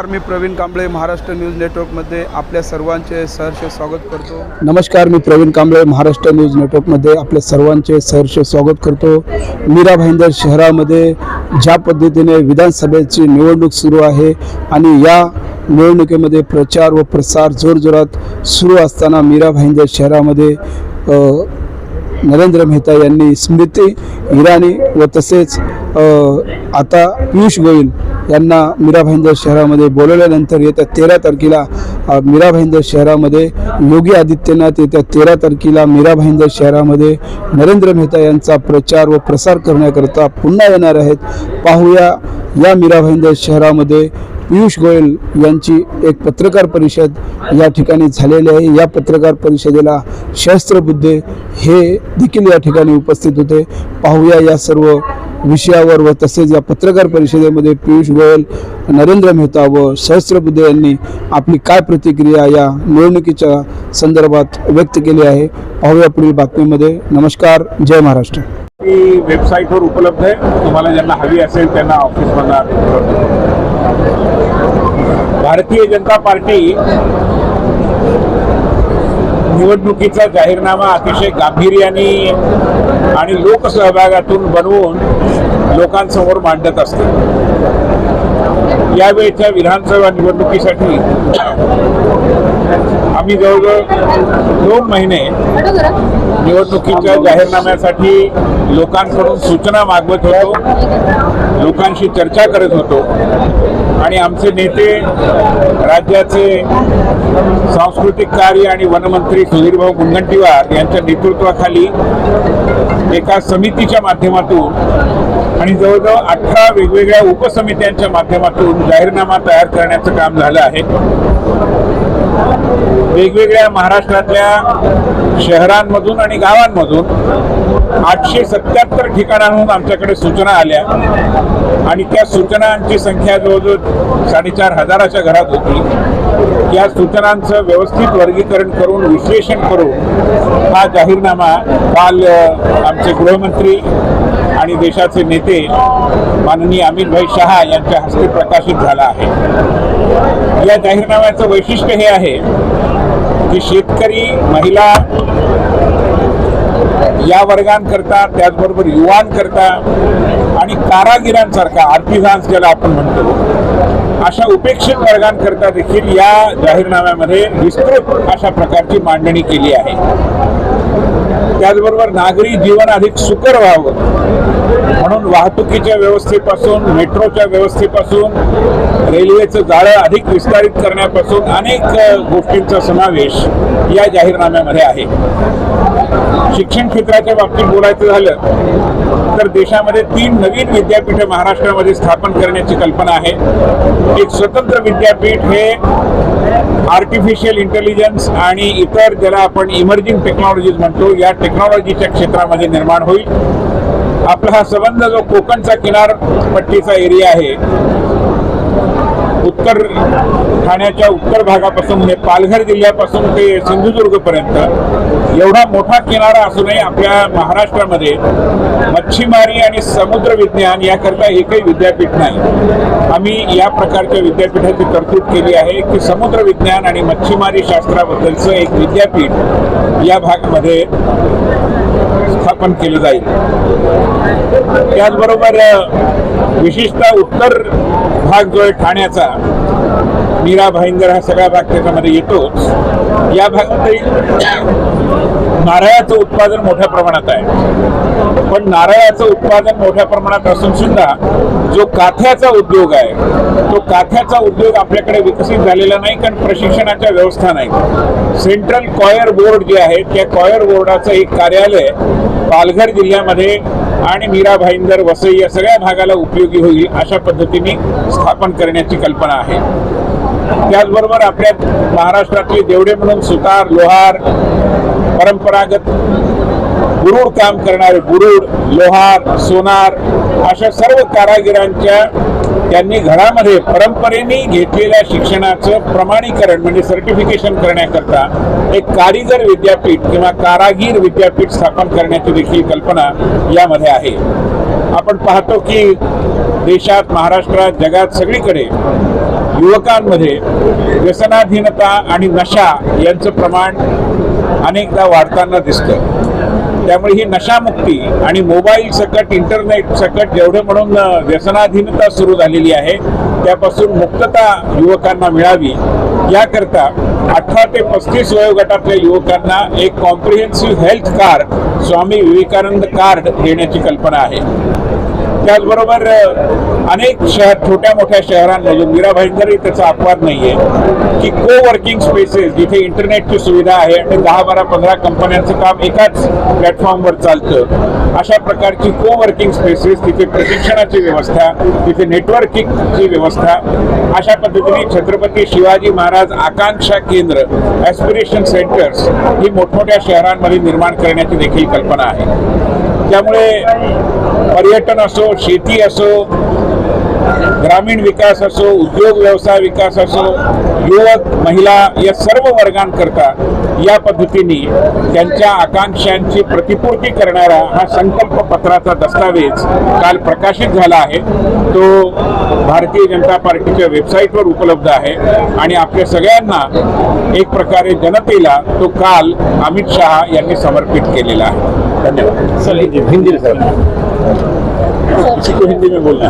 नमस्कार मी प्रवीण कांबळे महाराष्ट्र न्यूज नेटवर्कमध्ये आपल्या सर्वांचे सहर्ष स्वागत करतो. नमस्कार मी प्रवीण कांबळे महाराष्ट्र न्यूज नेटवर्कमध्ये आपल्या सर्वांचे सहर्ष स्वागत करतो. मीरा भाईंदर शहरामध्ये ज्या पद्धतीने विधानसभेची निवडणूक सुरू आहे आणि या निवडणुकीमध्ये प्रचार व प्रसार जोरजोरात सुरू असताना मीरा भाईंदर शहरामध्ये नरेंद्र मेहता यांनी स्मृती इराणी व तसेच आता पियुष गोयल यांना मीरा भाईंदर शहरामध्ये बोलवल्यानंतर येत्या तेरा तारखेला मीरा भाईंदर शहरामध्ये योगी आदित्यनाथ येत्या तेरा तारखेला मीरा भाईंदर शहरामध्ये नरेंद्र मेहता यांचा प्रचार व प्रसार करण्याकरता पुन्हा येणार आहेत. पाहूया या मीरा भाईंदर शहरामध्ये पियुष गोयल यांची एक पत्रकार परिषद या ठिकाणी झालेली आहे. या पत्रकार परिषदेला शस्त्रबुद्धे हे देखील या ठिकाणी उपस्थित होते. पाहूया या सर्व विषयावर व तसेच या पत्रकार परिषदेमध्ये पियुष गोयल नरेंद्र मेहता व सहस्त्रबुद्धे यांनी आपली काय प्रतिक्रिया या निवडणुकीच्या संदर्भात व्यक्त केली आहे पाहूया पुढील बातमीमध्ये. नमस्कार जय महाराष्ट्र. ती वेबसाईटवर उपलब्ध आहे. तुम्हाला ज्यांना हवी असेल त्यांना ऑफिसमधला भारतीय जनता पार्टी निवडणुकीचा जाहीरनामा अतिशय गांभीर्याने आणि लोकसहभागातून बनवून लोकांसमोर मांडत असते यावेळच्या विधानसभा निवडणुकीसाठी आम्ही जवळजवळ दोन महिने निवडणुकीच्या जाहीरनाम्यासाठी लोकांकडून सूचना मागवत होतो लोकांशी चर्चा करत होतो आणि आमचे नेते राज्याचे सांस्कृतिक कार्य आणि वनमंत्री सुधीरभाऊ मुनगंटीवार यांच्या नेतृत्वाखाली एका समितीच्या माध्यमातून आणि जवळजवळ अठरा वेगवेगळ्या उपसमित्यांच्या माध्यमातून जाहीरनामा तयार करण्याचं काम झालं आहे. वेगवेगळ्या महाराष्ट्रातल्या शहरांमधून आणि गावांमधून आठशे सत्याहत्तर ठिकाणांहून आमच्याकडे सूचना आल्या. आणि त्या सूचनांची संख्या जवळजवळ साडेचार हजाराच्या घरात होती. या सूचनांचं व्यवस्थित वर्गीकरण करून विश्लेषण करून हा जाहीरनामा काल आमचे गृहमंत्री आणि देशाचे नेते माननीय अमितभाई शहा यांच्या हस्ते प्रकाशित झाला आहे. या जाहीरनाम्याचं वैशिष्ट्य हे आहे की शेतकरी महिला या वर्गांकरता त्याचबरोबर युवांकरता आणि कारागिरांसारखा आर्टिझान्स ज्याला आपण म्हणतो अशा उपेक्षित वर्गांकरता देखील या जाहीरनाम्यामध्ये विस्तृत अशा प्रकारची मांडणी केली आहे. त्याचबरोबर नागरी जीवन अधिक सुकर व्हावं म्हणून वाहतुकीच्या व्यवस्थेपासून मेट्रोच्या व्यवस्थेपासून रेल्वेचं जाळं अधिक विस्तारित करण्यापासून अनेक गोष्टींचा समावेश या जाहीरनाम्यामध्ये आहे. शिक्षण क्षेत्राच्या बाबतीत बोलायचं झालं तर देशामध्ये तीन नवीन विद्यापीठ महाराष्ट्रामध्ये स्थापन करण्याची कल्पना आहे. एक स्वतंत्र विद्यापीठ हे आर्टिफिशियल इंटेलिजन्स आणि इतर ज्याला आपण इमर्जिंग टेक्नॉलॉजीज म्हणतो या टेक्नॉलॉजीच्या क्षेत्रामध्ये निर्माण होईल. आपला हा संबंध जो कोकणचा किनारपट्टीचा एरिया आहे उत्तर ठाण्याच्या उत्तर भागापासून म्हणजे पालघर जिल्ह्यापासून ते सिंधुदुर्गपर्यंत एवढा मोठा किनारा असूनही आपल्या महाराष्ट्रामध्ये मच्छीमारी आणि समुद्र विज्ञान याकरता एकही विद्यापीठ नाही. आम्ही या प्रकारच्या विद्यापीठाची तरतूद केली आहे की समुद्र विज्ञान आणि मच्छीमारी शास्त्राबद्दलचं एक विद्यापीठ या भागामध्ये स्थापन केलं जाईल. त्याचबरोबर विशेषतः उत्तर भाग जो आहे ठाण्याचा मीरा भाईंदर हा सगळा भाग त्याच्यामध्ये येतोच. या भागातही नारळाचं उत्पादन मोठ्या प्रमाणात आहे. पण नारळाचं उत्पादन मोठ्या प्रमाणात असून सुद्धा जो काथ्याचा उद्योग आहे तो काथ्याचा उद्योग आपल्याकडे विकसित झालेला नाही कारण प्रशिक्षणाच्या व्यवस्था नाही. सेंट्रल कॉयर बोर्ड जे आहे त्या कॉयर बोर्डाचं एक कार्यालय पालघर जिल्ह्यामध्ये आणि मीरा भाईंदर वसई या सगळ्या भागाला उपयोगी होईल अशा पद्धतीने स्थापन करण्याची कल्पना आहे. त्याचबरोबर आपल्या महाराष्ट्रातले देवडे म्हणून सुतार लोहार परंपरागत गुरुड काम करणारे गुरुड लोहार सोनार अशा सर्व कारागिरांच्या त्यांनी घरामध्ये परंपरेने घेतलेल्या शिक्षणाचं प्रमाणीकरण म्हणजे सर्टिफिकेशन करण्याकरता एक कारीगर विद्यापीठ किंवा कारागीर विद्यापीठ स्थापन करण्याची देखील कल्पना यामध्ये आहे. आपण पाहतो की देशात महाराष्ट्रात जगात सगळीकडे युवकांमध्ये व्यसनाधीनता आणि नशा यांचं प्रमाण अनेकदा वाढताना दिसतं. त्यामुळे ही नशामुक्ती आणि मोबाईल सकट इंटरनेट सकट जेवढे म्हणून व्यसनाधीनता सुरू झालेली आहे त्यापासून मुक्तता युवकांना मिळावी. याकरता अठरा ते पस्तीस वयोगटातल्या युवकांना एक comprehensive health card Swami Vivekananda card देण्याची कल्पना आहे. त्याचबरोबर अनेक शहर छोट्या मोठ्या शहरांमधून म्हणजे मीरा भाईंदरही त्याचा अपवाद नाहीये की को वर्किंग स्पेसेस जिथे इंटरनेटची सुविधा आहे आणि दहा बारा पंधरा कंपन्यांचं काम एकाच प्लॅटफॉर्मवर चालतं अशा प्रकारची को वर्किंग स्पेसेस तिथे प्रशिक्षणाची व्यवस्था तिथे नेटवर्किंगची व्यवस्था अशा पद्धतीने छत्रपती शिवाजी महाराज आकांक्षा केंद्र ॲस्पिरेशन सेंटर्स ही मोठमोठ्या शहरांमध्ये निर्माण करण्याची देखील कल्पना आहे. त्यामुळे पर्यटन असो शेती असो ग्रामीण विकास असो उद्योग व्यवसाय विकास असो युवक महिला या सर्व वर्गांकरता या पद्धतीने त्यांच्या आकांक्षांची प्रतिपूर्ती करणारा हा संकल्प पत्राचा दस्तावेज काल प्रकाशित झाला आहे. तो भारतीय जनता पार्टीच्या वेबसाईटवर उपलब्ध आहे आणि आपल्या सगळ्यांना एक प्रकारे जनतेला तो काल अमित शहा यांनी समर्पित केलेला आहे. धन्यवाद. हिंदी सर. हिंदी में बोलना